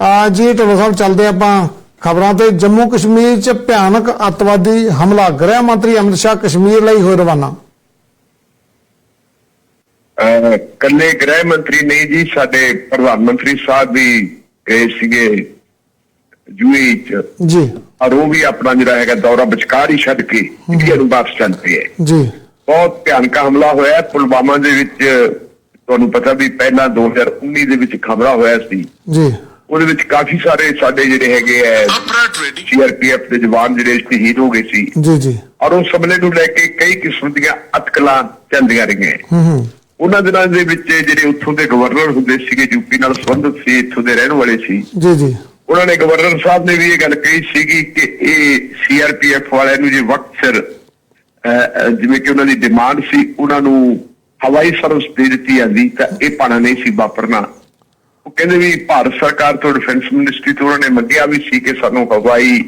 ਆ ਜੀ ਢੋਲੋ ਸਾਹਿਬ ਚੱਲਦੇ ਆਪਾਂ ਖਬਰਾਂ ਤੇ। ਜੰਮੂ ਕਸ਼ਮੀਰ 'ਚ ਭਿਆਨਕ ਅੱਤਵਾਦੀ ਹਮਲਾ। ਗ੍ਰਹਿ ਮੰਤਰੀ ਅਮਿਤ ਸ਼ਾਹ ਕਸ਼ਮੀਰ ਲਈ ਹੋਏ ਰਵਾਨਾ। ਕੱਲੇ ਗ੍ਰਹਿ ਮੰਤਰੀ ਨਹੀਂ ਜੀ ਸਾਡੇ ਪ੍ਰਧਾਨ ਮੰਤਰੀ ਸਾਹਿਬ ਵੀ ਗਏ ਸੀਗੇ ਯੂਏ ਚ। ਜੀ। ਔਰ ਉਹ ਵੀ ਆਪਣਾ ਜਿਹੜਾ ਹੈਗਾ ਦੌਰਾ ਵਿਚਕਾਰ ਹੀ ਛੱਡ ਕੇ ਇੰਡੀਆ ਨੂੰ ਵਾਪਸ ਚੱਲ ਪਏ ਜੀ। ਬਹੁਤ ਭਿਆਨਕ ਹਮਲਾ ਹੋਇਆ। ਪੁਲਵਾਮਾ ਦੇ ਵਿੱਚ ਤੁਹਾਨੂੰ ਪਤਾ ਵੀ ਪਹਿਲਾਂ 2019 ਦੇ ਵਿੱਚ ਖਬਰਾਂ ਹੋਇਆ ਸੀ। ਜੀ। ਉਹਦੇ ਵਿੱਚ ਕਾਫੀ ਸਾਰੇ ਸਾਡੇ ਜਿਹੜੇ ਹੈਗੇ ਐ ਸੀਆਰਪੀਐਫ ਦੇ ਜਵਾਨ ਜਿਹੜੇ ਸ਼ਹੀਦ ਹੋ ਗਏ ਸੀ। ਜੀ ਜੀ। ਔਰ ਉਸ ਹਮਲੇ ਨੂੰ ਲੈ ਕੇ ਕਈ ਕਿਸਮ ਦੀਆਂ ਅਟਕਲਾਂ ਚੱਲਦੀਆਂ ਰਹੀਆਂ। ਹੂੰ ਹੂੰ। ਉਹਨਾਂ ਦਿਨਾਂ ਦੇ ਵਿੱਚ ਜਿਹੜੇ ਉੱਥੋਂ ਦੇ ਗਵਰਨਰ ਹੁੰਦੇ ਸੀਗੇ ਯੂਪੀ ਨਾਲ ਸੰਬੰਧਿਤ ਸੀ ਇੱਥੋਂ ਦੇ ਰਹਿਣ ਵਾਲੇ ਸੀ। ਜੀ ਜੀ। ਉਹਨਾਂ ਨੇ ਗਵਰਨਰ ਸਾਹਿਬ ਨੇ ਵੀ ਇਹ ਗੱਲ ਕਹੀ ਸੀਗੀ ਕਿ ਇਹ ਸੀਆਰਪੀਐਫ ਵਾਲਿਆਂ ਨੂੰ ਜੇ ਵਕਤ ਸਿਰ ਜਿਵੇਂ ਕਿ ਉਹਨਾਂ ਦੀ ਡਿਮਾਂਡ ਸੀ ਉਹਨਾਂ ਨੂੰ ਹਵਾਈ ਸਰਵਿਸ ਦੇ ਦਿੱਤੀ ਜਾਂਦੀ ਤਾਂ ਇਹ ਪਾਣਾ ਨਹੀਂ ਸੀ ਵਾਪਰਨਾ। ਉਹ ਕਹਿੰਦੇ ਵੀ ਭਾਰਤ ਸਰਕਾਰ ਤੋਂ ਡਿਫੈਂਸ ਮਿਨਿਸਟਰੀ ਤੋਂ ਉਹਨਾਂ ਨੇ ਮੰਗਿਆ ਵੀ ਸੀ ਕਿ ਸਾਨੂੰ ਹਵਾਈ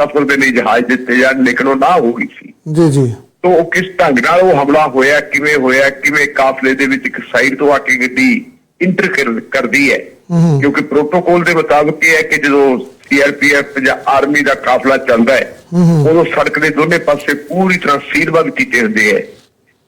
ਸਫ਼ਰ ਦੇ ਲਈ ਜਹਾਜ਼ ਦਿੱਤੇ ਜਾਣ ਲੇਕਿਨ ਉਹ ਨਾ ਹੋ ਗਈ ਸੀ। ਜੀ ਜੀ। ਤੋ ਉਹ ਕਿਸ ਢੰਗ ਨਾਲ ਉਹ ਹਮਲਾ ਹੋਇਆ ਕਿਵੇਂ ਹੋਇਆ ਕਿਵੇਂ ਕਾਫਲੇ ਦੇ ਵਿੱਚ ਇੱਕ ਸਾਈਡ ਤੋਂ ਆ ਕੇ ਗੱਡੀ ਇੰਟਰ ਕਰਦੀ ਹੈ। ਕਿਉਂਕਿ ਪ੍ਰੋਟੋਕੋਲ ਦੇ ਮੁਤਾਬਕ ਇਹ ਹੈ ਕਿ ਜਦੋਂ ਸੀਆਰਪੀਐਫ ਜਾਂ ਆਰਮੀ ਦਾ ਕਾਫਲਾ ਚੱਲਦਾ ਹੈ ਉਦੋਂ ਸੜਕ ਦੇ ਦੋਨੇ ਪਾਸੇ ਪੂਰੀ ਤਰ੍ਹਾਂ ਸੀਲਬੰਦ ਕੀਤੇ ਹੁੰਦੇ ਹੈ।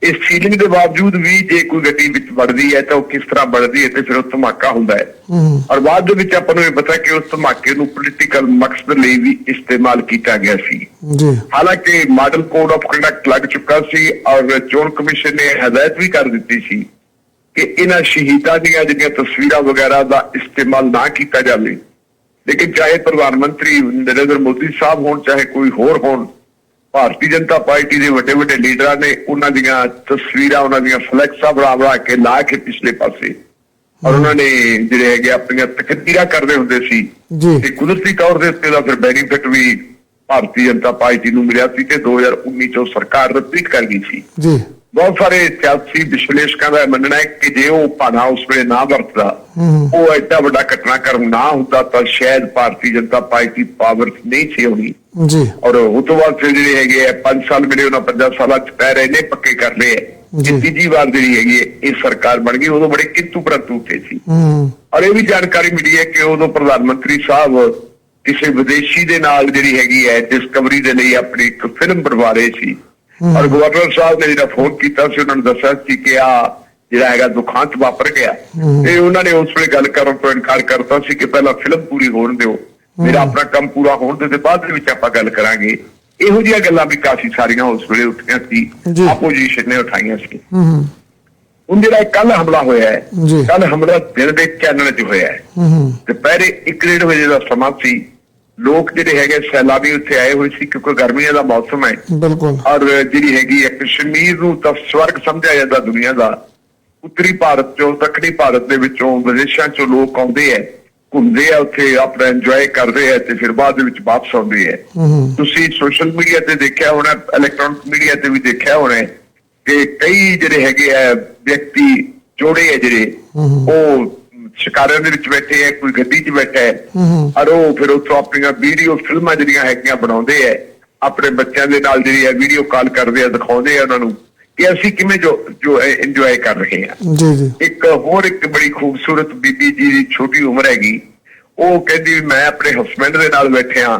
ਇਸ ਸੀਲਿੰਗ ਦੇ ਬਾਵਜੂਦ ਵੀ ਜੇ ਕੋਈ ਗੱਡੀ ਵਿੱਚ ਵੜਦੀ ਹੈ ਤਾਂ ਉਹ ਕਿਸ ਤਰ੍ਹਾਂ ਵੜਦੀ ਹੈ ਤੇ ਫਿਰ ਉਹ ਧਮਾਕਾ ਹੁੰਦਾ ਹੈ। ਹੂੰ। ਔਰ ਬਾਅਦ ਦੇ ਵਿੱਚ ਆਪਾਂ ਨੂੰ ਇਹ ਪਤਾ ਕਿ ਉਸ ਧਮਾਕੇ ਨੂੰ ਪੋਲੀਟੀਕਲ ਮਕਸਦ ਲਈ ਵੀ ਇਸਤੇਮਾਲ ਕੀਤਾ ਗਿਆ ਸੀ। ਜੀ। ਹਾਲਾਂਕਿ ਮਾਡਲ ਕੋਡ ਆਫ ਕੰਡਕਟ ਲੱਗ ਚੁੱਕਾ ਸੀ ਔਰ ਚੋਣ ਕਮਿਸ਼ਨ ਨੇ ਹਦਾਇਤ ਵੀ ਕਰ ਦਿੱਤੀ ਸੀ ਕਿ ਇਹਨਾਂ ਸ਼ਹੀਦਾਂ ਦੀਆਂ ਜਿਹੜੀਆਂ ਤਸਵੀਰਾਂ ਵਗੈਰਾ ਦਾ ਇਸਤੇਮਾਲ ਨਾ ਕੀਤਾ ਜਾਵੇ। ਲੇਕਿਨ ਚਾਹੇ ਪ੍ਰਧਾਨ ਮੰਤਰੀ ਨਰਿੰਦਰ ਮੋਦੀ ਸਾਹਿਬ ਹੋਣ ਚਾਹੇ ਕੋਈ ਹੋਰ ਹੋਣ ਭਾਰਤੀ ਜਨਤਾ ਪਾਰਟੀ ਦੇ ਵੱਡੇ ਵੱਡੇ ਲੀਡਰਾਂ ਨੇ ਉਹਨਾਂ ਦੀਆਂ ਤਸਵੀਰਾਂ ਉਹਨਾਂ ਦੀਆਂ ਫਲੈਕਸਾਂ ਬਣਾ ਬਣਾ ਕੇ ਲਾ ਕੇ ਪਿਛਲੇ ਪਾਸੇ। ਔਰ ਉਹਨਾਂ ਨੇ ਜਿਹੜੇ ਹੈਗੇ ਆਪਣੀਆਂ ਤਕਦੀਰਾਂ ਕਰਦੇ ਹੁੰਦੇ ਸੀ ਤੇ ਕੁਦਰਤੀ ਤੌਰ ਦੇ ਉੱਤੇ ਦਾ ਫਿਰ ਬੈਨੀਫਿਟ ਵੀ ਭਾਰਤੀ ਜਨਤਾ ਪਾਰਟੀ ਨੂੰ ਮਿਲਿਆ ਸੀ ਤੇ 2019 ਚੋਂ ਸਰਕਾਰ ਰਿਪੀਟ ਕਰ ਗਈ ਸੀ। ਜੀ। ਬਹੁਤ ਸਾਰੇ ਸਿਆਸੀ ਵਿਸ਼ਲੇਸ਼ਕਾਂ ਦਾ ਮੰਨਣਾ ਹੈ ਕਿ ਜੇ ਉਹ ਭਾਣਾ ਉਸ ਵੇਲੇ ਨਾ ਵਰਤਦਾ ਉਹ ਐਡਾ ਵੱਡਾ ਘਟਨਾਕ੍ਰਮ ਨਾ ਹੁੰਦਾ ਤਾਂ ਸ਼ਾਇਦ ਭਾਰਤੀ ਜਨਤਾ ਪਾਰਟੀ ਪਾਵਰ ਨਹੀਂ ਸੀ ਹੋਣੀ। ਜੀ। ਔਰ ਉਹ ਤੋਂ ਬਾਅਦ ਫਿਰ ਜਿਹੜੇ ਹੈਗੇ ਆ 5 ਸਾਲ ਮਿਲੇ ਉਹਨਾਂ 50 ਸਾਲਾਂ 'ਚ ਪੈ ਰਹੇ ਨੇ ਪੱਕੇ ਕਰ ਲਏ। ਇਹ ਤੀਜੀ ਵਾਰ ਜਿਹੜੀ ਹੈਗੀ ਇਹ ਸਰਕਾਰ ਬਣ ਗਈ ਉਦੋਂ ਬੜੇ ਕਿੰਤੂ ਪ੍ਰੰਤੂ ਉੱਠੇ ਸੀ। ਔਰ ਇਹ ਵੀ ਜਾਣਕਾਰੀ ਮਿਲੀ ਹੈ ਕਿ ਉਦੋਂ ਪ੍ਰਧਾਨ ਮੰਤਰੀ ਸਾਹਿਬ ਕਿਸੇ ਵਿਦੇਸ਼ੀ ਦੇ ਨਾਲ ਜਿਹੜੀ ਹੈਗੀ ਹੈ ਡਿਸਕਵਰੀ ਦੇ ਲਈ ਆਪਣੀ ਇੱਕ ਫਿਲਮ ਬਣਵਾ ਰਹੇ ਸੀ। ਔਰ ਗਵਰਨਰ ਸਾਹਿਬ ਨੇ ਜਿਹੜਾ ਫੋਨ ਕੀਤਾ ਸੀ ਉਹਨਾਂ ਨੂੰ ਦੱਸਿਆ ਸੀ ਕਿ ਆ ਜਿਹੜਾ ਹੈਗਾ ਦੁਖਾਂਤ ਵਾਪਰ ਗਿਆ। ਤੇ ਉਹਨਾਂ ਨੇ ਉਸ ਵੇਲੇ ਗੱਲ ਕਰਨ ਤੋਂ ਇਨਕਾਰ ਕਰਤਾ ਸੀ ਕਿ ਪਹਿਲਾਂ ਫਿਲਮ ਪੂਰੀ ਹੋਣ ਦਿਓ। ਮੇਰਾ ਆਪਣਾ ਕੰਮ ਪੂਰਾ ਹੋਣ ਦੇ ਤੇ ਬਾਅਦ ਦੇ ਵਿੱਚ ਆਪਾਂ ਗੱਲ ਕਰਾਂਗੇ। ਇਹੋ ਜਿਹੀਆਂ ਗੱਲਾਂ ਵੀ ਕਾਫੀ ਸਾਰੀਆਂ ਉਸ ਵੇਲੇ ਉੱਠੀਆਂ ਸੀ। ਆਪੋਜੀਸ਼ਨ ਨੇ ਉਠਾਈਆਂ ਸੀ। ਹੂੰ ਹੁਣ ਜਿਹੜਾ ਕੱਲ ਹਮਲਾ ਹੋਇਆ ਹੈ। ਕੱਲ ਹਮਲਾ ਦਿਨ ਦੇ ਚਾਨਣ 'ਚ ਹੋਇਆ ਹੈ। ਹੂੰ ਦੁਪਹਿਰੇ 1:30 ਵਜੇ ਦਾ ਸਮਾਂ ਸੀ ਲੋਕ ਜਿਹੜੇ ਹੈਗੇ ਸੈਲਾਨੀ ਉੱਥੇ ਆਏ ਹੋਏ ਸੀ ਕਿਉਂਕਿ ਗਰਮੀਆਂ ਦਾ ਮੌਸਮ ਹੈ। ਬਿਲਕੁਲ। ਔਰ ਜਿਹੜੀ ਹੈਗੀ ਹੈ ਕਸ਼ਮੀਰ ਨੂੰ ਤਾਂ ਸਵਰਗ ਸਮਝਿਆ ਜਾਂਦਾ ਦੁਨੀਆ ਦਾ। ਉੱਤਰੀ ਭਾਰਤ ਚੋਂ ਦੱਖਣੀ ਭਾਰਤ ਦੇ ਵਿੱਚੋਂ ਵਿਦੇਸ਼ਾਂ ਚੋਂ ਲੋਕ ਆਉਂਦੇ ਆ ਘੁੰਮਦੇ ਆ ਉੱਥੇ ਆਪਣਾ ਇੰਜੋਏ ਕਰਦੇ ਆ ਤੇ ਫਿਰ ਬਾਅਦ ਦੇ ਵਿੱਚ ਵਾਪਸ ਆਉਂਦੇ ਆ ਹੂੰ। ਤੁਸੀਂ ਸੋਸ਼ਲ ਮੀਡੀਆ ਤੇ ਦੇਖਿਆ ਹੋਣਾ ਇਲੈਕਟ੍ਰੋਨਿਕ ਮੀਡੀਆ ਤੇ ਵੀ ਦੇਖਿਆ ਹੋਣਾ ਕਿ ਕਈ ਜਿਹੜੇ ਹੈਗੇ ਆ ਵਿਅਕਤੀ ਜੋੜੇ ਆ ਜਿਹੜੇ ਉਹ ਸ਼ਿਕਾਰਿਆਂ ਦੇ ਵਿੱਚ ਬੈਠੇ ਆ ਕੋਈ ਗੱਡੀ 'ਚ ਬੈਠਾ ਹੈ ਹੂੰ। ਔਰ ਉਹ ਫਿਰ ਉੱਥੋਂ ਆਪਣੀਆਂ ਵੀਡੀਓ ਫਿਲਮਾਂ ਜਿਹੜੀਆਂ ਹੈਗੀਆਂ ਬਣਾਉਂਦੇ ਆ ਆਪਣੇ ਬੱਚਿਆਂ ਦੇ ਨਾਲ ਜਿਹੜੀ ਹੈ ਵੀਡੀਓ ਕਾਲ ਕਰਦੇ ਆ ਦਿਖਾਉਂਦੇ ਆ ਉਹਨਾਂ ਨੂੰ ਕਿ ਅਸੀਂ ਕਿਵੇਂ ਜੋ ਜੋ ਇੰਜੋਏ ਕਰ ਰਹੇ ਆ ਜੀ ਜੀ। ਇੱਕ ਹੋਰ ਇੱਕ ਬੜੀ ਖੂਬਸੂਰਤ ਬੀਬੀ ਜੀ ਦੀ ਛੋਟੀ ਉਮਰ ਹੈਗੀ ਉਹ ਕਹਿੰਦੀ ਮੈਂ ਆਪਣੇ ਹਸਬੰਡ ਦੇ ਨਾਲ ਬੈਠੇ ਆ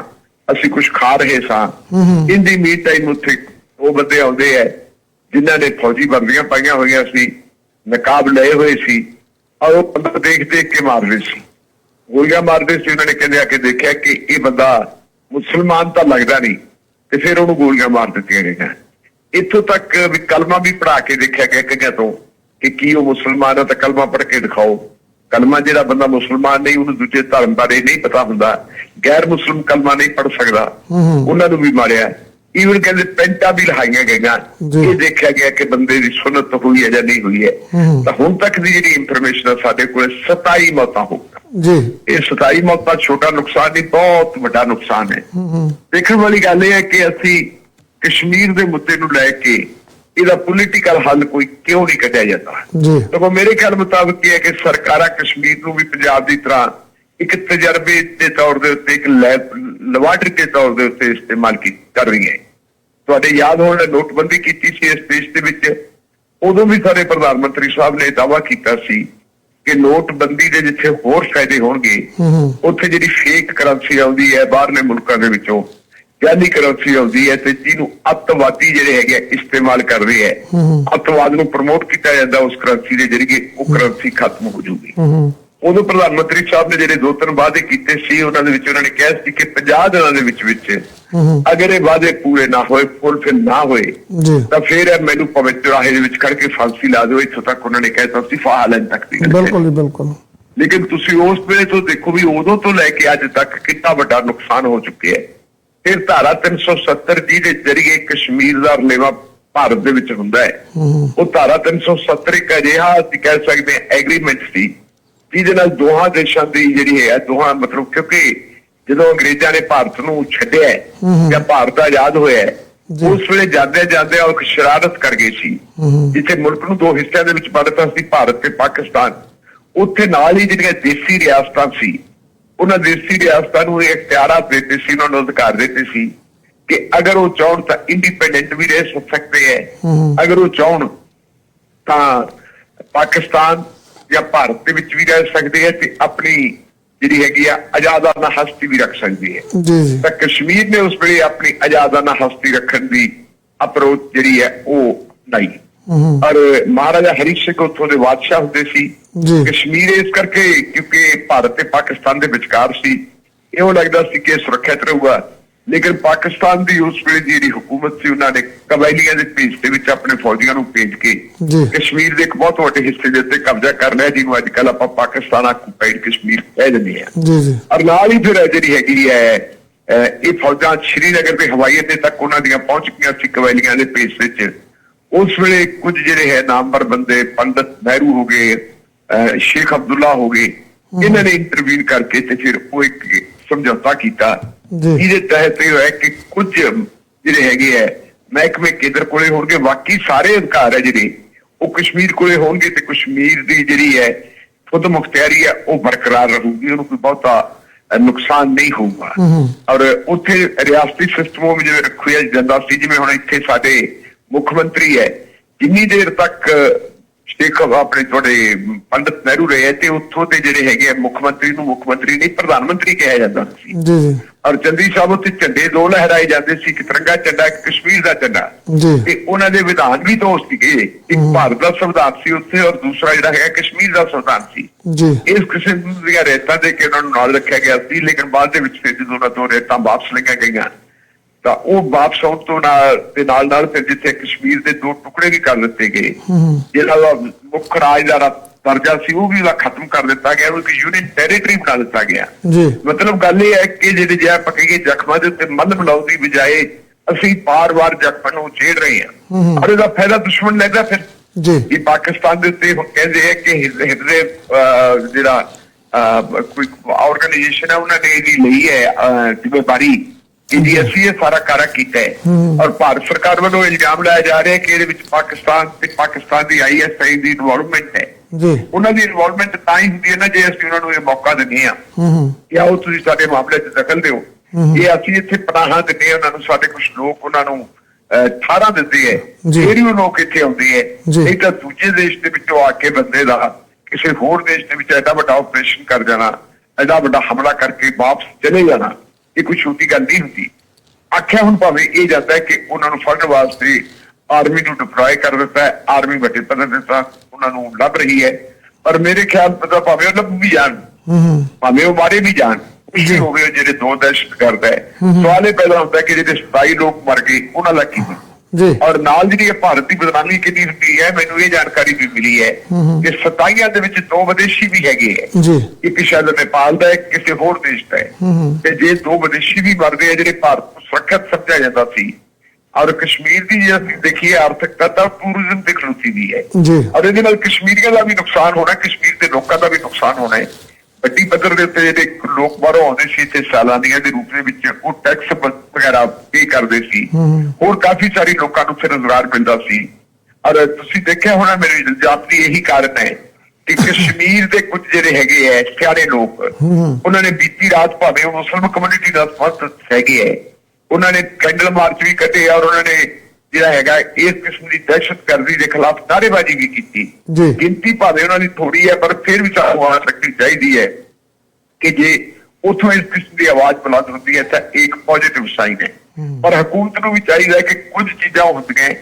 ਅਸੀਂ ਕੁਝ ਖਾ ਰਹੇ ਸਾਂ। ਇੰਦੀ ਮੀਟ ਟਾਈਮ ਉੱਥੇ ਉਹ ਬੰਦੇ ਆਉਂਦੇ ਆ ਜਿਨ੍ਹਾਂ ਨੇ ਫੌਜੀ ਵਰਦੀਆਂ ਪਾਈਆਂ ਹੋਈਆਂ ਸੀ ਨਕਾਬ ਲਏ ਹੋਏ ਸੀ। ਔਰ ਉਹ ਬੰਦਾ ਦੇਖ ਦੇਖ ਕੇ ਮਾਰਦੇ ਸੀ। ਗੋਲੀਆਂ ਮਾਰਦੇ ਸੀ ਉਹਨਾਂ ਨੇ ਕਹਿੰਦੇ ਆ ਕੇ ਦੇਖਿਆ ਕਿ ਇਹ ਬੰਦਾ ਮੁਸਲਮਾਨ ਤਾਂ ਲੱਗਦਾ ਨਹੀਂ ਤੇ ਫਿਰ ਉਹਨੂੰ ਗੋਲੀਆਂ ਮਾਰ ਦਿੱਤੀਆਂ ਗਈਆਂ। ਇੱਥੋਂ ਤੱਕ ਵੀ ਕਲਮਾ ਵੀ ਪੜਾ ਕੇ ਦੇਖਿਆ ਗਿਆ ਕਈਆਂ ਤੋਂ ਕਿ ਕੀ ਉਹ ਮੁਸਲਮਾਨ ਹੈ ਤਾਂ ਕਲਮਾ ਪੜ ਕੇ ਦਿਖਾਓ। ਕਲਮਾ ਜਿਹੜਾ ਬੰਦਾ ਮੁਸਲਮਾਨ ਨਹੀਂ ਉਹਨੂੰ ਦੂਜੇ ਧਰਮ ਬਾਰੇ ਨਹੀਂ ਪਤਾ ਹੁੰਦਾ। ਗੈਰ ਮੁਸਲਮ ਕਲਮਾ ਨਹੀਂ ਪੜ ਸਕਦਾ। ਉਹਨਾਂ ਨੂੰ ਵੀ ਮਾਰਿਆ। ਈਵਨ ਕਹਿੰਦੇ ਪੈਂਟਾ ਵੀ ਲਹਾਈਆਂ ਗਈਆਂ। ਇਹ ਦੇਖਿਆ ਗਿਆ ਕਿ ਬੰਦੇ ਦੀ ਸੁਨਤ ਹੋਈ ਹੈ ਜਾਂ ਨਹੀਂ ਹੋਈ ਹੈ। ਤਾਂ ਹੁਣ ਤੱਕ ਦੀ ਜਿਹੜੀ ਇਨਫੋਰਮੇਸ਼ਨ ਹੈ ਸਾਡੇ ਕੋਲ 27 ਮੌਤਾਂ ਹੋ ਜੀ ਇਹ 27 ਮੌਤਾਂ ਛੋਟਾ ਨੁਕਸਾਨ ਨਹੀਂ ਬਹੁਤ ਵੱਡਾ ਨੁਕਸਾਨ ਹੈ ਦੇਖਣ ਵਾਲੀ ਗੱਲ ਇਹ ਹੈ ਕਿ ਅਸੀਂ ਕਸ਼ਮੀਰ ਦੇ ਮੁੱਦੇ ਨੂੰ ਲੈ ਕੇ ਇਹਦਾ ਪੋਲੀਟੀਕਲ ਹੱਲ ਕੋਈ ਕਿਉਂ ਨਹੀਂ ਕੱਢਿਆ ਜਾਂਦਾ ਜੀ ਦੇਖੋ ਮੇਰੇ ਖਿਆਲ ਮੁਤਾਬਕ ਇਹ ਹੈ ਕਿ ਸਰਕਾਰਾਂ ਕਸ਼ਮੀਰ ਨੂੰ ਵੀ ਪੰਜਾਬ ਦੀ ਤਰ੍ਹਾਂ ਇੱਕ ਤਜਰਬੇ ਦੇ ਤੌਰ ਦੇ ਉੱਤੇ ਇੱਕ ਲੈਬਾਰਟਰੀ ਦੇ ਤੌਰ ਦੇ ਉੱਤੇ ਇਸਤੇਮਾਲ ਕੀ ਕਰ ਰਹੀਆਂ ਹੈ। ਤੁਹਾਡੇ ਯਾਦ ਹੋਣ ਨੋਟਬੰਦੀ ਕੀਤੀ ਸੀ ਇਸ ਦੇਸ਼ ਦੇ ਵਿੱਚ। ਉਦੋਂ ਵੀ ਸਾਡੇ ਪ੍ਰਧਾਨ ਮੰਤਰੀ ਸਾਹਿਬ ਨੇ ਦਾਅਵਾ ਕੀਤਾ ਸੀ ਕਿ ਨੋਟਬੰਦੀ ਦੇ ਜਿੱਥੇ ਹੋਰ ਫਾਇਦੇ ਹੋਣਗੇ, ਉੱਥੇ ਜਿਹੜੀ ਫੇਕ ਕਰੰਸੀ ਆਉਂਦੀ ਹੈ, ਬਾਹਰਲੇ ਮੁਲਕਾਂ ਦੇ ਵਿੱਚੋਂ ਜਾਲੀ ਕਰੰਸੀ ਆਉਂਦੀ ਹੈ ਤੇ ਜਿਹਨੂੰ ਅੱਤਵਾਦੀ ਜਿਹੜੇ ਹੈਗੇ ਆ, ਇਸਤੇਮਾਲ ਕਰ ਰਹੇ ਹੈ। ਅੱਤਵਾਦ ਨੂੰ ਪ੍ਰਮੋਟ ਕੀਤਾ ਜਾਂਦਾ, ਉਸ ਕਰੰਸੀ ਦੇ ਜਰੀਏ ਉਹ ਕਰੰਸੀ ਖਤਮ ਹੋ ਜੂਗੀ ਉਦੋਂ ਪ੍ਰਧਾਨ ਮੰਤਰੀ ਸਾਹਿਬ ਨੇ ਜਿਹੜੇ ਦੋ ਤਿੰਨ ਵਾਅਦੇ ਕੀਤੇ ਸੀ ਉਹਨਾਂ ਦੇ ਵਿੱਚ ਉਹਨਾਂ ਨੇ ਕਿਹਾ ਸੀ ਕਿ 50 ਦਿਨਾਂ ਦੇ ਵਿੱਚ ਵਿੱਚ ਹੂੰ ਹੂੰ। ਅਗਰ ਇਹ ਵਾਅਦੇ ਪੂਰੇ ਨਾ ਹੋਏ ਫੁੱਲਫਿਲ ਨਾ ਹੋਏ ਤਾਂ ਫਿਰ ਇਹ ਮੈਨੂੰ ਪਵਿੱਤਰ ਚੁਰਾਹੇ ਦੇ ਵਿੱਚ ਖੜ ਕੇ ਫਾਂਸੀ ਲਾ ਦਿਓ ਇੱਥੋਂ ਤੱਕ ਉਹਨਾਂ ਨੇ ਕਹਿਤਾ ਸੀ ਫਾਹਾ ਲੈਣ ਤੱਕ ਦੀ ਹੈ। ਬਿਲਕੁਲ ਬਿਲਕੁਲ। ਲੇਕਿਨ ਤੁਸੀਂ ਉਸ ਵੇਲੇ ਤੋਂ ਦੇਖੋ ਵੀ ਉਦੋਂ ਤੋਂ ਲੈ ਕੇ ਅੱਜ ਤੱਕ ਕਿੰਨਾ ਵੱਡਾ ਨੁਕਸਾਨ ਹੋ ਚੁੱਕਿਆ ਹੈ। ਫਿਰ ਧਾਰਾ 370 ਜੀ ਦੇ ਜ਼ਰੀਏ ਕਸ਼ਮੀਰ ਦਾ ਰਲੇਵਾ ਭਾਰਤ ਦੇ ਵਿੱਚ ਹੁੰਦਾ ਹੈ। ਹੂੰ ਹੂੰ। ਉਹ ਧਾਰਾ 370 ਇੱਕ ਅਜਿਹਾ ਅਸੀਂ ਕਹਿ ਸਕਦੇ ਹਾਂ ਐਗਰੀਮੈਂਟ ਸੀ ਜਿਹਦੇ ਨਾਲ ਦੋਹਾਂ ਦੇਸ਼ਾਂ ਦੀ ਜਿਹੜੀ ਹੈ ਦੋਹਾਂ ਮਤਲਬ ਕਿਉਂਕਿ ਜਦੋਂ ਅੰਗਰੇਜ਼ਾਂ ਨੇ ਭਾਰਤ ਨੂੰ ਛੱਡਿਆ। ਜਾਂ ਭਾਰਤ ਆਜ਼ਾਦ ਹੋਇਆ। ਉਸ ਵੇਲੇ ਜਾਂਦੇ ਜਾਂਦੇ ਉਹ ਇੱਕ ਸ਼ਰਾਰਤ ਕਰ ਗਏ ਸੀ ਜਿੱਥੇ ਮੁਲਕ ਨੂੰ ਦੋ ਹਿੱਸਿਆਂ ਦੇ ਵਿੱਚ ਵੰਡਤਾ ਸੀ ਭਾਰਤ ਤੇ ਪਾਕਿਸਤਾਨ ਉੱਥੇ ਨਾਲ ਹੀ ਜਿਹੜੀਆਂ ਦੇਸੀ ਰਿਆਸਤਾਂ ਸੀ ਉਹਨਾਂ ਦੇਸੀ ਰਿਆਸਤਾਂ ਨੂੰ ਇਹ ਇਖਤਿਆਰਾਤ ਦਿੱਤੇ ਸੀ ਉਹਨਾਂ ਨੂੰ ਅਧਿਕਾਰ ਦਿੱਤੇ ਸੀ ਕਿ ਅਗਰ ਉਹ ਚਾਹਣ ਤਾਂ ਇੰਡੀਪੈਂਡੈਂਟ ਵੀ ਰਹਿ ਸਕਦੇ ਹੂੰ। ਅਗਰ ਉਹ ਚਾਹਣ ਤਾਂ ਪਾਕਿਸਤਾਨ ਜਾਂ ਭਾਰਤ ਦੇ ਵਿੱਚ ਵੀ ਰਹਿ ਸਕਦੇ ਹੈ ਤੇ ਆਪਣੀ ਜਿਹੜੀ ਹੈਗੀ ਆ ਆਜ਼ਾਦਾਨਾ ਹਸਤੀ ਵੀ ਰੱਖ ਸਕਦੇ ਹੈ। ਜੀ ਜੀ। ਤਾਂ ਕਸ਼ਮੀਰ ਨੇ ਉਸ ਵੇਲੇ ਆਪਣੀ ਆਜ਼ਾਦਾਨਾ ਹਸਤੀ ਰੱਖਣ ਦੀ ਅਪਰੋਚ ਜਿਹੜੀ ਹੈ ਉਹ ਨਹੀਂ ਔਰ ਮਹਾਰਾਜਾ ਹਰੀ ਸਿੰਘ ਉੱਥੋਂ ਦੇ ਬਾਦਸ਼ਾਹ ਹੁੰਦੇ ਸੀ। ਕਸ਼ਮੀਰ ਇਸ ਕਰਕੇ ਕਿਉਂਕਿ ਭਾਰਤ ਤੇ ਪਾਕਿਸਤਾਨ ਦੇ ਵਿਚਕਾਰ ਸੀ ਇਹੋ ਲੱਗਦਾ ਸੀ ਕਿ ਸੁਰੱਖਿਅਤ ਰਹੂਗਾ। ਲੇਕਿਨ ਪਾਕਿਸਤਾਨ ਦੀ ਉਸ ਵੇਲੇ ਜਿਹੜੀ ਹਕੂਮਤ ਸੀ ਉਹਨਾਂ ਨੇ ਕਬਾਇਲੀਆਂ ਦੇ ਭੇਜ ਦੇ ਵਿੱਚ ਆਪਣੇ ਫੌਜੀਆਂ ਨੂੰ ਭੇਜ ਕੇ ਕਸ਼ਮੀਰ ਦੇ ਇੱਕ ਬਹੁਤ ਵੱਡੇ ਹਿੱਸੇ ਦੇ ਉੱਤੇ ਕਬਜ਼ਾ ਕਰ ਲਿਆ ਜਿਹਨੂੰ ਅੱਜ ਕੱਲ ਆਪਾਂ ਪਾਕਿਸਤਾਨ ਆਕੂਪਾਈਡ ਕਸ਼ਮੀਰ ਕਹਿ ਦਿੰਦੇ ਹਾਂ। ਜੀ ਜੀ। ਔਰ ਨਾਲ ਹੀ ਫਿਰ ਜਿਹੜੀ ਹੈਗੀ ਹੈ ਇਹ ਫੌਜਾਂ ਸ਼੍ਰੀਨਗਰ ਦੇ ਹਵਾਈ ਅੱਡੇ ਤੱਕ ਉਹਨਾਂ ਦੀਆਂ ਪਹੁੰਚ ਗਈਆਂ ਸੀ ਕਵੈਲੀਆਂ ਦੇ ਪੇਸ ਵਿੱਚ। ਉਸ ਵੇਲੇ ਕੁਝ ਜਿਹੜੇ ਹੈ ਨਾਮਵਰ ਬੰਦੇ ਪੰਡਤ ਨਹਿਰੂ ਹੋ ਗਏ ਸ਼ੇਖ ਅਬਦੁੱਲਾ ਹੋ ਗਏ ਇਹਨਾਂ ਨੇ ਇੰਟਰਵੀਨ ਕਰਕੇ ਤੇ ਫਿਰ ਉਹ ਇੱਕ ਸਮਝੌਤਾ ਕੀਤਾ। ਜੀ। ਜਿਹਦੇ ਤਹਿਤ ਇਹ ਹੋਇਆ ਕਿ ਕੁਝ ਜਿਹੜੇ ਹੈਗੇ ਹੈ ਮਹਿਕਮੇ ਕੇਂਦਰ ਕੋਲੇ ਹੋਣਗੇ ਬਾਕੀ ਸਾਰੇ ਅਧਿਕਾਰ ਹੈ ਜਿਹੜੇ ਉਹ ਕਸ਼ਮੀਰ ਕੋਲੇ ਹੋਣਗੇ ਤੇ ਕਸ਼ਮੀਰ ਦੀ ਜਿਹੜੀ ਹੈ ਖੁਦ ਮੁਖਤਿਆਰੀ ਹੈ ਉਹ ਬਰਕਰਾਰ ਰਹੂਗੀ ਉਹਨੂੰ ਕੋਈ ਬਹੁਤਾ ਨੁਕਸਾਨ ਨਹੀਂ ਹੋਊਗਾ। ਔਰ ਉੱਥੇ ਰਿਆਸਤੀ ਸਿਸਟਮ ਵਿੱਚ ਜਿਵੇਂ ਰੱਖਿਆ ਜਾਂਦਾ ਸੀ ਜਿਵੇਂ ਹੁਣ ਇੱਥੇ ਸਾਡੇ ਮੁੱਖ ਮੰਤਰੀ ਹੈ ਜਿੰਨੀ ਦੇਰ ਤੱਕ ਸ਼ੇਖ ਆਪਣੇ ਤੁਹਾਡੇ ਪੰਡਤ ਨਹਿਰੂ ਰਹੇ ਤੇ ਉੱਥੋਂ ਦੇ ਜਿਹੜੇ ਹੈਗੇ ਮੁੱਖ ਮੰਤਰੀ ਨੂੰ ਮੁੱਖ ਮੰਤਰੀ ਨਹੀਂ ਪ੍ਰਧਾਨ ਮੰਤਰੀ ਕਿਹਾ ਜਾਂਦਾ ਸੀ। ਜੀ ਜੀ। ਔਰ ਚੰਦੀ ਸਾਹਿਬ ਉੱਤੇ ਝੰਡੇ ਦੋ ਲਹਿਰਾਏ ਜਾਂਦੇ ਸੀ ਇੱਕ ਤਿਰੰਗਾ ਝੰਡਾ ਇੱਕ ਕਸ਼ਮੀਰ ਦਾ ਝੰਡਾ। ਜੀ। ਤੇ ਉਹਨਾਂ ਦੇ ਵਿਧਾਨ ਵੀ ਦੋ ਸੀਗੇ। ਇੱਕ ਭਾਰਤ ਦਾ ਸੰਵਿਧਾਨ ਸੀ ਉੱਥੇ ਔਰ ਦੂਸਰਾ ਜਿਹੜਾ ਹੈਗਾ ਕਸ਼ਮੀਰ ਦਾ ਸੰਵਿਧਾਨ ਸੀ। ਜੀ। ਇਸ ਕਿਸਮ ਦੀਆਂ ਰੇਤਾਂ ਦੇ ਕੇ ਉਹਨਾਂ ਨੂੰ ਨਾਲ ਰੱਖਿਆ ਗਿਆ ਸੀ ਲੇਕਿਨ ਬਾਅਦ ਦੇ ਵਿੱਚ ਫਿਰ ਜਦੋਂ ਉਹਨਾਂ ਤੋਂ ਰੇਤਾਂ ਵਾਪਸ ਲਈਆਂ ਗਈਆਂ ਤਾਂ ਉਹ ਵਾਪਸ ਆਉਣ ਤੋਂ ਨਾਲ ਤੇ ਨਾਲ ਨਾਲ ਫਿਰ ਜਿੱਥੇ ਕਸ਼ਮੀਰ ਦੇ ਦੋ ਟੁਕੜੇ ਵੀ ਕਰ ਦਿੱਤੇ ਗਏ। ਹੂੰ। ਜਿਹੜਾ ਦਾ ਮੁੱਖ ਰਾਜ ਦਾ ਦਰਜਾ ਸੀ ਉਹ ਵੀ ਖਤਮ ਕਰ ਦਿੱਤਾ ਗਿਆ ਉਹ ਇੱਕ ਯੂਨੀਅਨ ਟੈਰੀਟਰੀ ਬਣਾ ਦਿੱਤਾ ਗਿਆ। ਜੀ। ਮਤਲਬ ਗੱਲ ਇਹ ਹੈ ਕਿ ਜਿਹੜੇ ਜੇ ਆਪਾਂ ਕਹੀਏ ਜ਼ਖਮਾਂ ਦੇ ਉੱਤੇ ਮੱਲ ਮਿਲਾਉਣ ਦੀ ਬਜਾਏ ਅਸੀਂ ਬਾਰ-ਬਾਰ ਜ਼ਖਮਾਂ ਨੂੰ ਛੇੜ ਰਹੇ ਹਾਂ। ਹੂੰ। ਔਰ ਇਹਦਾ ਫਾਇਦਾ ਦੁਸ਼ਮਣ ਲੈਂਦਾ ਫਿਰ। ਜੀ। ਇਹ ਪਾਕਿਸਤਾਨ ਦੇ ਉੱਤੇ ਕਹਿੰਦੇ ਆ ਕਿ ਅਹ, ਜਿਹੜਾ ਕੋਈ ਆਰਗੇਨਾਈਜੇਸ਼ਨ ਹੈ ਉਹਨਾਂ ਨੇ ਇਹਦੀ ਲਈ ਹੈ ਜ਼ਿੰਮੇਵਾਰੀ ਕਿ ਅਸੀਂ ਇਹ ਸਾਰਾ ਕਾਰਾ ਕੀਤਾ ਹੈ। ਔਰ ਭਾਰਤ ਸਰਕਾਰ ਵੱਲੋਂ ਇਲਜ਼ਾਮ ਲਾਇਆ ਜਾ ਰਿਹਾ ਹੈ ਕਿ ਇਹਦੇ ਵਿੱਚ ਪਾਕਿਸਤਾਨ ਤੇ ਪਾਕਿਸਤਾਨ ਦੀ ਆਈਐਸਆਈ ਦੀ ਇਨਵੋਲਵਮੈਂਟ ਹੈ ਜੀ ਉਹਨਾਂ ਦੀ ਇਨਵੋਲਵਮੈਂਟ ਤਾਂ ਹੀ ਹੁੰਦੀ ਹੈ ਨਾ ਜੇ ਅਸੀਂ ਉਹਨਾਂ ਨੂੰ ਇਹ ਮੌਕਾ ਦਿੰਦੇ ਹੂੰ ਕਿ ਆਓ ਤੁਸੀਂ ਸਾਡੇ ਮਾਮਲੇ 'ਚ ਦਖਲ ਦਿਓ। ਇਹ ਅਸੀਂ ਇੱਥੇ ਪਨਾਹਾਂ ਦਿੰਦੇ ਹਾਂ ਉਹਨਾਂ ਨੂੰ ਸਾਡੇ ਕੁਝ ਲੋਕ ਉਹਨਾਂ ਨੂੰ ਠਾਰਾਂ ਦਿੰਦੇ ਹੈ ਜੀ। ਫਿਰ ਹੀ ਉਹ ਲੋਕ ਇੱਥੇ ਆਉਂਦੇ ਹੈ। ਨਹੀਂ ਤਾਂ ਦੂਜੇ ਦੇਸ਼ ਦੇ ਵਿੱਚੋਂ ਆ ਕੇ ਬੰਦੇ ਦਾ ਕਿਸੇ ਹੋਰ ਦੇਸ਼ ਦੇ ਵਿੱਚ ਐਡਾ ਵੱਡਾ ਆਪਰੇਸ਼ਨ ਕਰ ਜਾਣਾ ਐਡਾ ਵੱਡਾ ਹਮਲਾ ਕਰਕੇ ਵਾਪਸ ਚਲੇ ਜਾਣਾ ਇਹ ਕੋਈ ਛੋਟੀ ਗੱਲ ਨਹੀਂ ਹੁੰਦੀ। ਆਖਿਆ ਹੁਣ ਭਾਵੇਂ ਇਹ ਜਾਂਦਾ ਹੈ ਕਿ ਉਹਨਾਂ ਨੂੰ ਫੜਨ ਵਾਸਤੇ ਆਰਮੀ ਨੂੰ ਡਿਪਲੋਏ ਕਰ ਦਿੱਤਾ ਹੈ ਆਰਮੀ ਵੱਡੇ ਪੱਧਰ ਤੇ ਤਾਂ ਉਹਨਾਂ ਨੂੰ ਲੱਭ ਰਹੀ ਹੈ। ਪਰ ਮੇਰੇ ਖਿਆਲ ਪਤਾ ਭਾਵੇਂ ਉਹ ਲੱਭ ਵੀ ਜਾਣ ਹੂੰ ਭਾਵੇਂ ਉਹ ਮਾਰੇ ਵੀ ਜਾਣ ਵੀ ਹੋਵੇ ਜਿਹੜੇ ਦੋ ਦਹਿਸ਼ਤ ਕਰਦਾ ਹੈ ਸਵਾਲ ਇਹ ਪੈਦਾ ਹੁੰਦਾ ਕਿ ਜਿਹੜੇ 27 ਲੋਕ ਮਰ ਗਏ ਉਹਨਾਂ ਦਾ ਕੀ ਹੋਇਆ? ਜੀ। ਔਰ ਨਾਲ ਜਿਹੜੀ ਇਹ ਭਾਰਤ ਦੀ ਬਦਨਾਮੀ ਕਿੰਨੀ ਹੁੰਦੀ ਹੈ ਮੈਨੂੰ ਇਹ ਜਾਣਕਾਰੀ ਵੀ ਮਿਲੀ ਹੈ ਕਿ 27 ਦੇ ਵਿੱਚ ਦੋ ਵਿਦੇਸ਼ੀ ਵੀ ਹੈਗੇ ਹੈ। ਜੀ। ਇੱਕ ਸ਼ਾਇਦ ਨੇਪਾਲ ਦਾ ਹੈ ਕਿਸੇ ਹੋਰ ਦੇਸ਼ ਦਾ ਹੈ। ਤੇ ਜੇ ਦੋ ਵਿਦੇਸ਼ੀ ਵੀ ਮਰਦੇ ਆ ਜਿਹੜੇ ਭਾਰਤ ਨੂੰ ਸੁਰੱਖਿਅਤ ਸਮਝਿਆ ਜਾਂਦਾ ਸੀ ਔਰ ਕਸ਼ਮੀਰ ਦੀ ਜੇ ਅਸੀਂ ਦੇਖੀਏ ਆਰਥਿਕਤਾ ਤਾਂ ਟੂਰਿਜ਼ਮ ਤੇ ਖਲੋਤੀ ਵੀ ਹੈ। ਜੀ। ਔਰ ਇਹਦੇ ਨਾਲ ਕਸ਼ਮੀਰੀਆਂ ਦਾ ਵੀ ਨੁਕਸਾਨ ਹੋਣਾ ਕਸ਼ਮੀਰ ਦੇ ਲੋਕਾਂ ਦਾ ਵੀ ਨੁਕਸਾਨ ਹੋਣਾ ਹੈ। ਵੱਡੀ ਪੱਧਰ ਦੇ ਉੱਤੇ ਜਿਹੜੇ ਲੋਕ ਬਾਹਰੋਂ ਆਉਂਦੇ ਸੀ ਇੱਥੇ ਸਾਲਾਨੀਆਂ ਦੇ ਰੂਪ ਦੇ ਵਿੱਚ ਉਹ ਟੈਕਸ ਵਗੈਰਾ ਪੇ ਕਰਦੇ ਸੀ। ਹੋਰ ਕਾਫੀ ਸਾਰੇ ਲੋਕਾਂ ਨੂੰ ਫਿਰ ਰੁਜ਼ਗਾਰ ਮਿਲਦਾ ਸੀ ਔਰ ਤੁਸੀਂ ਦੇਖਿਆ ਹੋਣਾ ਮੇਰੇ ਇਲਜ਼ਾਮ ਦੀ ਇਹੀ ਕਾਰਨ ਹੈ ਕਿ ਕਸ਼ਮੀਰ ਦੇ ਕੁਝ ਜਿਹੜੇ ਹੈਗੇ ਐ ਸਿਆਣੇ ਲੋਕ। ਉਹਨਾਂ ਨੇ ਬੀਤੀ ਰਾਤ ਭਾਵੇਂ ਉਹ ਮੁਸਲਮਾਨ ਕਮਿਊਨਿਟੀ ਦਾ ਸਮਰਥ ਹੈਗੇ ਐ ਉਹਨਾਂ ਨੇ ਕੈਂਡਲ ਮਾਰਚ ਵੀ ਕੱਢੇ ਔਰ ਉਹਨਾਂ ਨੇ ਜਿਹੜਾ ਹੈਗਾ ਇਸ ਕਿਸਮ ਦੀ ਦਹਿਸ਼ਤਗਰਦੀ ਦੇ ਖਿਲਾਫ ਨਾਅਰੇਬਾਜ਼ੀ ਵੀ ਕੀਤੀ। ਜੀ। ਗਿਣਤੀ ਭਾਵੇਂ ਉਹਨਾਂ ਦੀ ਥੋੜੀ ਹੈ ਪਰ ਫਿਰ ਵੀ ਸਾਨੂੰ ਆਸ ਰੱਖਣੀ ਚਾਹੀਦੀ ਹੈ ਕਿ ਜੇ ਉਥੋਂ ਇਸ ਕਿਸਮ ਦੀ ਆਵਾਜ਼ ਬੁਲੰਦ ਹੁੰਦੀ ਹੈ ਤਾਂ ਇੱਕ ਪੋਜ਼ਿਟਿਵ ਸਾਈਨ ਹੈ। ਪਰ ਹਕੂਮਤ ਨੂੰ ਵੀ ਚਾਹੀਦਾ ਹੈ ਕਿ ਕੁਝ ਚੀਜ਼ਾਂ ਹੁੰਦੀਆਂ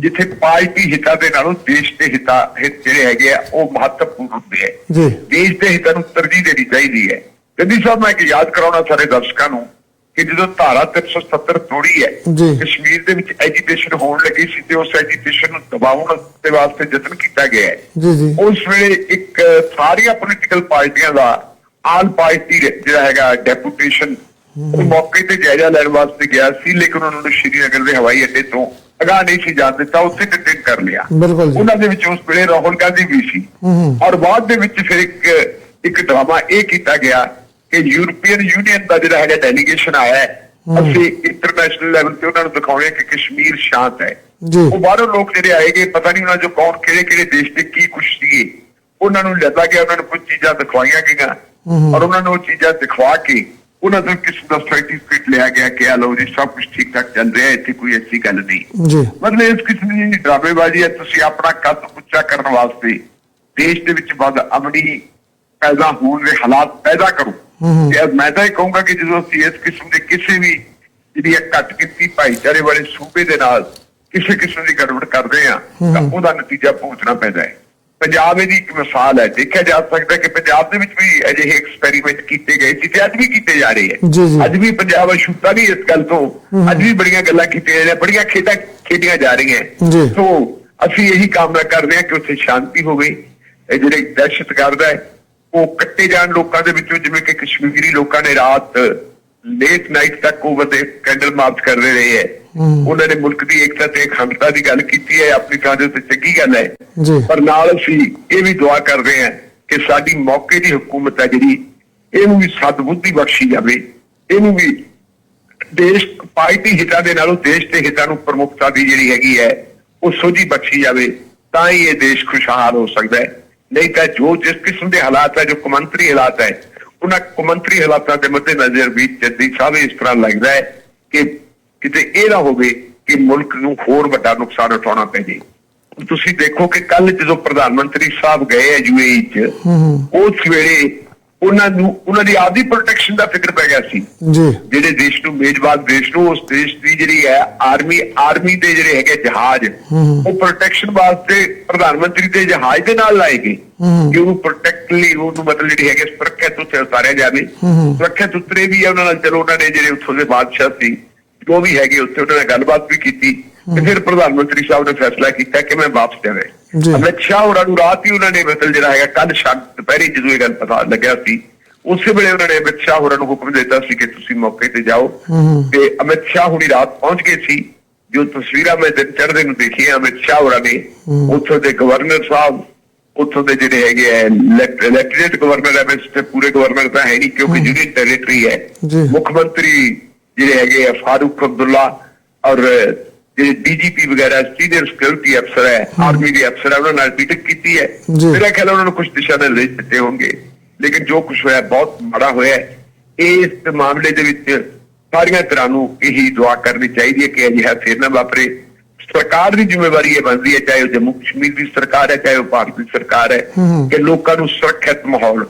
ਜਿੱਥੇ ਪਾਰਟੀ ਹਿੱਤਾਂ ਦੇ ਨਾਲੋਂ ਦੇਸ਼ ਦੇ ਹਿੱਤਾਂ ਹਿੱਤ ਜਿਹੜੇ ਹੈਗੇ ਆ ਉਹ ਮਹੱਤਵਪੂਰਨ ਹੁੰਦੇ ਹੈ। ਜੀ। ਦੇਸ਼ ਦੇ ਹਿੱਤਾਂ ਨੂੰ ਤਰਜੀਹ ਦੇਣੀ ਚਾਹੀਦੀ ਹੈ। ਗੱਦੀ ਸਾਹਿਬ ਮੈਂ ਇੱਕ ਯਾਦ ਕਰਾਉਣਾ ਸਾਰੇ ਦਰਸ਼ਕਾਂ ਨੂੰ। ਕਿ ਜਦੋਂ ਧਾਰਾ 370 ਤੋੜੀ ਹੈ। ਕਸ਼ਮੀਰ ਦੇ ਵਿੱਚ ਐਜੀਟੇਸ਼ਨ ਹੋਣ ਲੱਗੀ ਸੀ ਤੇ ਉਸ ਐਜੀਟੇਸ਼ਨ ਨੂੰ ਦਬਾਉਣ ਦੇ ਵਾਸਤੇ ਯਤਨ ਕੀਤਾ ਗਿਆ ਹੈ ਉਸ ਵੇਲੇ ਇੱਕ ਸਾਰੀਆਂ ਪੋਲੀਟੀਕਲ ਪਾਰਟੀਆਂ ਦਾ ਆਲ ਪਾਰਟੀ ਜਿਹੜਾ ਹੈਗਾ ਡੈਪੂਟੇਸ਼ਨ ਉਹ ਮੌਕੇ ਤੇ ਜਾਇਜ਼ਾ ਲੈਣ ਵਾਸਤੇ ਗਿਆ ਸੀ ਲੇਕਿਨ ਉਹਨਾਂ ਨੂੰ ਸ਼੍ਰੀਨਗਰ ਦੇ ਹਵਾਈ ਅੱਡੇ ਤੋਂ ਅਗਾਹ ਨਹੀਂ ਸੀ ਜਾਣ ਦਿੱਤਾ ਉੱਥੇ ਡਿਟੇਨ ਕਰ ਲਿਆ। ਉਹਨਾਂ ਦੇ ਵਿੱਚ ਉਸ ਵੇਲੇ ਰਾਹੁਲ ਗਾਂਧੀ ਵੀ ਸੀ। ਔਰ ਬਾਅਦ ਦੇ ਵਿੱਚ ਫਿਰ ਇੱਕ ਇੱਕ ਡਰਾਮਾ ਇਹ ਕੀਤਾ ਗਿਆ ਕਿ ਯੂਰਪੀਅਨ ਯੂਨੀਅਨ ਦਾ ਜਿਹੜਾ ਹੈਗਾ ਡੈਲੀਗੇਸ਼ਨ ਆਇਆ ਹੈ ਅਸੀਂ ਇੰਟਰਨੈਸ਼ਨਲ ਲੈਵਲ ਤੇ ਉਹਨਾਂ ਨੂੰ ਦਿਖਾਉਣੇ ਕਿ ਕਸ਼ਮੀਰ ਸ਼ਾਂਤ ਹੈ। ਜੀ। ਉਹ ਬਾਹਰੋਂ ਲੋਕ ਜਿਹੜੇ ਆਏਗੇ ਪਤਾ ਨਹੀਂ ਉਹਨਾਂ ਚੋਂ ਕੌਣ ਕਿਹੜੇ ਕਿਹੜੇ ਦੇਸ਼ ਦੇ ਕੀ ਕੁਛ ਸੀਗੇ। ਉਹਨਾਂ ਨੂੰ ਲੱਗਾ ਗਿਆ ਉਹਨਾਂ ਨੂੰ ਕੁਝ ਚੀਜ਼ਾਂ ਦਿਖਾਈਆਂ ਗਈਆਂ। ਔਰ ਉਹਨਾਂ ਨੂੰ ਉਹ ਚੀਜ਼ਾਂ ਦਿਖਵਾ ਕੇ ਉਹਨਾਂ ਤੋਂ ਕਿਸਮ ਦਾ ਸਰਟੀਫਿਕੇਟ ਲਿਆ ਗਿਆ ਕਿ ਆ ਲਓ ਜੀ ਸਭ ਕੁਝ ਠੀਕ ਠਾਕ ਚੱਲ ਰਿਹਾ ਹੈ ਇੱਥੇ ਕੋਈ ਐਸੀ ਗੱਲ ਨਹੀਂ। ਜੀ। ਮਤਲਬ ਇਸ ਕਿਸਮ ਦੀ ਡਰਾਮੇਬਾਜ਼ੀ ਹੈ ਤੁਸੀਂ ਆਪਣਾ ਕੱਦ ਉੱਚਾ ਕਰਨ ਵਾਸਤੇ ਦੇਸ਼ ਦੇ ਵਿੱਚ ਵੱਧ ਅਮਨੀ ਪੈਦਾ ਹੋਣ ਦੇ ਹਾਲਾਤ ਪੈਦਾ ਕਰੋ। ਤੇ ਮੈਂ ਤਾਂ ਇਹ ਕਹੂੰਗਾ ਕਿ ਜਦੋਂ ਅਸੀਂ ਇਸ ਕਿਸਮ ਦੇ ਕਿਸੇ ਵੀ ਜਿਹੜੀ ਇਹ ਘੱਟ ਗਿਣਤੀ ਭਾਈਚਾਰੇ ਵਾਲੇ ਸੂਬੇ ਦੇ ਨਾਲ ਕਿਸੇ ਕਿਸਮ ਦੀ ਗੜਬੜ ਕਰਦੇ ਆ ਤਾਂ ਉਹਦਾ ਨਤੀਜਾ ਭੁਗਤਣਾ ਪੈਂਦਾ ਹੈ। ਪੰਜਾਬ ਇਹਦੀ ਇੱਕ ਮਿਸਾਲ ਹੈ। ਦੇਖਿਆ ਜਾ ਸਕਦਾ ਕਿ ਪੰਜਾਬ ਦੇ ਵਿੱਚ ਵੀ ਅਜਿਹੇ ਐਕਸਪੈਰੀਮੈਂਟ ਕੀਤੇ ਗਏ ਸੀ ਤੇ ਅੱਜ ਵੀ ਕੀਤੇ ਜਾ ਰਹੇ। ਹੈ। ਅੱਜ ਵੀ ਪੰਜਾਬ ਅਛੂਤਾ ਨਹੀਂ ਇਸ ਗੱਲ ਤੋਂ ਅੱਜ ਵੀ ਬੜੀਆਂ ਗੱਲਾਂ ਕੀਤੀਆਂ ਜਾ ਰਹੀਆਂ ਬੜੀਆਂ ਖੇਡਾਂ ਖੇਡੀਆਂ ਜਾ ਰਹੀਆਂ। ਸੋ ਅਸੀਂ ਇਹੀ ਕਾਮਨਾ ਕਰਦੇ ਹਾਂ ਕਿ ਉੱਥੇ ਸ਼ਾਂਤੀ ਹੋਵੇ। ਇਹ ਜਿਹੜੇ ਦਹਿਸ਼ਤਗਰਦ ਹੈ ਉਹ ਕੱਟੇ ਜਾਣ ਲੋਕਾਂ ਦੇ ਵਿੱਚੋਂ ਜਿਵੇਂ ਕਿ ਕਸ਼ਮੀਰੀ ਲੋਕਾਂ ਨੇ ਰਾਤ ਲੇਟ ਨਾਈਟ ਤੱਕ ਉਹ ਬੰਦੇ ਕੈਂਡਲ ਮਾਰਚ ਕਰਦੇ ਰਹੇ ਹੈ। ਉਹਨਾਂ ਨੇ ਮੁਲਕ ਦੀ ਏਕਤਾ ਤੇ ਅਖੰਡਤਾ ਦੀ ਗੱਲ ਕੀਤੀ ਹੈ ਆਪਣੀ ਥਾਂ ਦੇ ਉੱਤੇ ਚੰਗੀ ਗੱਲ ਹੈ। ਪਰ ਨਾਲ ਅਸੀਂ ਇਹ ਵੀ ਦੁਆ ਕਰਦੇ ਹਾਂ ਕਿ ਸਾਡੀ ਮੌਕੇ ਦੀ ਹਕੂਮਤ ਹੈ ਜਿਹੜੀ ਇਹਨੂੰ ਵੀ ਸਦਬੁੱਧੀ ਬਖਸ਼ੀ ਜਾਵੇ। ਇਹਨੂੰ ਵੀ ਦੇਸ਼ ਪਾਰਟੀ ਹਿੱਤਾਂ ਦੇ ਨਾਲੋਂ ਦੇਸ਼ ਦੇ ਹਿੱਤਾਂ ਨੂੰ ਪ੍ਰਮੁੱਖਤਾ ਦੀ ਜਿਹੜੀ ਹੈਗੀ ਹੈ ਉਹ ਸੋਝੀ ਬਖਸ਼ੀ ਜਾਵੇ ਤਾਂ ਹੀ ਇਹ ਦੇਸ਼ ਖੁਸ਼ਹਾਲ ਹੋ ਸਕਦਾ ਹੈ। ਨਹੀਂ ਤਾਂ ਜੋ ਜਿਸ ਕਿਸਮ ਦੇ ਹਾਲਾਤ ਹੈ ਜੋ ਕੌਮਾਂਤਰੀ ਹਾਲਾਤ ਹੈ ਉਹਨਾਂ ਕੌਮਾਂਤਰੀ ਹਾਲਾਤਾਂ ਦੇ ਮੱਦੇ ਨਜ਼ਰ ਵੀ ਜੱਦੀ ਸਾਹਿਬ ਇਸ ਤਰ੍ਹਾਂ ਲੱਗਦਾ ਹੈ ਕਿ ਕਿਤੇ ਇਹ ਨਾ ਹੋਵੇ ਕਿ ਮੁਲਕ ਨੂੰ ਹੋਰ ਵੱਡਾ ਨੁਕਸਾਨ ਉਠਾਉਣਾ ਪੈ ਜੇ। ਤੁਸੀਂ ਦੇਖੋ ਕਿ ਕੱਲ ਜਦੋਂ ਪ੍ਰਧਾਨ ਮੰਤਰੀ ਸਾਹਿਬ ਗਏ ਹੈ ਯੂਏਈ ਚ ਉਸ ਵੇਲੇ ਉਹਨਾਂ ਨੂੰ ਉਹਨਾਂ ਦੀ ਆਪਦੀ ਪ੍ਰੋਟੈਕਸ਼ਨ ਦਾ ਫਿਕਰ ਪੈ ਗਿਆ ਸੀ। ਜੀ। ਜਿਹੜੇ ਦੇਸ਼ ਨੂੰ ਮੇਜ਼ਬਾਨ ਦੇਸ਼ ਨੂੰ ਉਸ ਦੇਸ਼ ਦੀ ਜਿਹੜੀ ਹੈ ਆਰਮੀ ਆਰਮੀ ਦੇ ਜਿਹੜੇ ਹੈਗੇ ਜਹਾਜ਼ ਉਹ ਪ੍ਰੋਟੈਕਸ਼ਨ ਵਾਸਤੇ ਪ੍ਰਧਾਨ ਮੰਤਰੀ ਦੇ ਜਹਾਜ਼ ਦੇ ਨਾਲ ਲਾਏ ਗਏ। ਕਿ ਉਹਨੂੰ ਪ੍ਰੋਟੈਕਟ ਲਈ ਉਹਨੂੰ ਮਤਲਬ ਜਿਹੜੀ ਹੈਗੇ ਸੁਰੱਖਿਅਤ ਉੱਤੇ ਉਤਾਰਿਆ ਜਾਵੇ। ਸੁਰੱਖਿਅਤ ਉਤਰੇ ਵੀ ਹੈ ਉਹਨਾਂ ਨਾਲ। ਚਲੋ ਉਹਨਾਂ ਨੇ ਜਿਹੜੇ ਉੱਥੋਂ ਦੇ ਬਾਦਸ਼ਾਹ ਸੀ ਜੋ ਵੀ ਹੈਗੇ ਉੱਥੇ ਉਹਨਾਂ ਨਾਲ ਗੱਲਬਾਤ ਵੀ ਕੀਤੀ। ਤੇ ਫਿਰ ਪ੍ਰਧਾਨ ਮੰਤਰੀ ਸਾਹਿਬ ਨੇ ਫੈਸਲਾ ਕੀਤਾ ਕਿ ਮੈਂ ਵਾਪਸ ਜਾਵੇ। ਅਮਿਤ ਸ਼ਾਹ ਹੋਰਾਂ ਨੂੰ ਰਾਤ ਹੀ ਉਹਨਾਂ ਨੇ ਮਤਲਬ ਜਿਹੜਾ ਹੈਗਾ ਕੱਲ ਸ਼ਾਮ ਦੁਪਹਿਰੇ ਜਦੋਂ ਇਹ ਗੱਲ ਪਤਾ ਲੱਗਿਆ ਸੀ ਉਸੇ ਵੇਲੇ ਉਹਨਾਂ ਨੇ ਅਮਿਤ ਸ਼ਾਹ ਹੋਰਾਂ ਨੂੰ ਹੁਕਮ ਦਿੱਤਾ ਸੀ ਕਿ ਤੁਸੀਂ ਮੌਕੇ ਤੇ ਜਾਓ। ਤੇ ਅਮਿਤ ਸ਼ਾਹ ਹੁਣੀ ਰਾਤ ਪਹੁੰਚ ਗਏ ਸੀ। ਜੋ ਤਸਵੀਰਾਂ ਮੈਂ ਦਿਨ ਚੜ੍ਹਦੇ ਨੂੰ ਦੇਖੀਆਂ ਅਮਿਤ ਸ਼ਾਹ ਹੋਰਾਂ ਨੇ ਉੱਥੋਂ ਦੇ ਗਵਰਨਰ ਸਾਹਿਬ ਉੱਥੋਂ ਦੇ ਜਿਹੜੇ ਹੈਗੇ ਆ ਲੈਫਟੀਨੈਂਟ ਗਵਰਨਰ ਵੈਸੇ ਤੇ ਪੂਰੇ ਗਵਰਨਰ ਤਾਂ ਹੈ ਨਹੀਂ ਕਿਉਂਕਿ ਯੂਨੀਅਨ ਟੈਰੀਟਰੀ ਹੈ। ਮੁੱਖ ਮੰਤਰੀ ਜਿਹੜੇ ਹੈਗੇ ਆ ਫਾਰੂਕ ਅਬਦੁੱਲਾ ਔਰ ਜਿਹੜੇ ਡੀਜੀਪੀ ਵਗੈਰਾ ਸੀਨੀਅਰ ਸਿਕਿਉਰਿਟੀ ਅਫਸਰ ਹੈ ਆਰਮੀ ਦੇ ਅਫਸਰ ਹੈ ਉਹਨਾਂ ਨਾਲ ਮੀਟਿੰਗ ਕੀਤੀ ਹੈ। ਮੇਰਾ ਖਿਆਲ ਉਹਨਾਂ ਨੂੰ ਕੁਝ ਦਿਸ਼ਾ ਨਿਰਦੇਸ਼ ਦਿੱਤੇ ਹੋਣਗੇ। ਲੇਕਿਨ ਜੋ ਕੁਝ ਹੋਇਆ ਬਹੁਤ ਮਾੜਾ ਹੋਇਆ ਹੈ। ਇਸ ਮਾਮਲੇ ਦੇ ਵਿੱਚ ਸਾਰੀਆਂ ਤਰ੍ਹਾਂ ਨੂੰ ਇਹੀ ਦੁਆ ਕਰਨੀ ਚਾਹੀਦੀ ਹੈ ਕਿ ਅਜਿਹਾ ਫੇਰ ਨਾ ਵਾਪਰੇ। ਸਰਕਾਰ ਦੀ ਜ਼ਿੰਮੇਵਾਰੀ ਇਹ ਬਣਦੀ ਹੈ ਚਾਹੇ ਉਹ ਜੰਮੂ ਕਸ਼ਮੀਰ ਦੀ ਸਰਕਾਰ ਹੈ ਚਾਹੇ ਉਹ ਭਾਰਤ ਦੀ ਸਰਕਾਰ ਹੈ। ਕਿ ਲੋਕਾਂ ਨੂੰ ਸੁਰੱਖਿਅਤ ਮਾਹੌਲ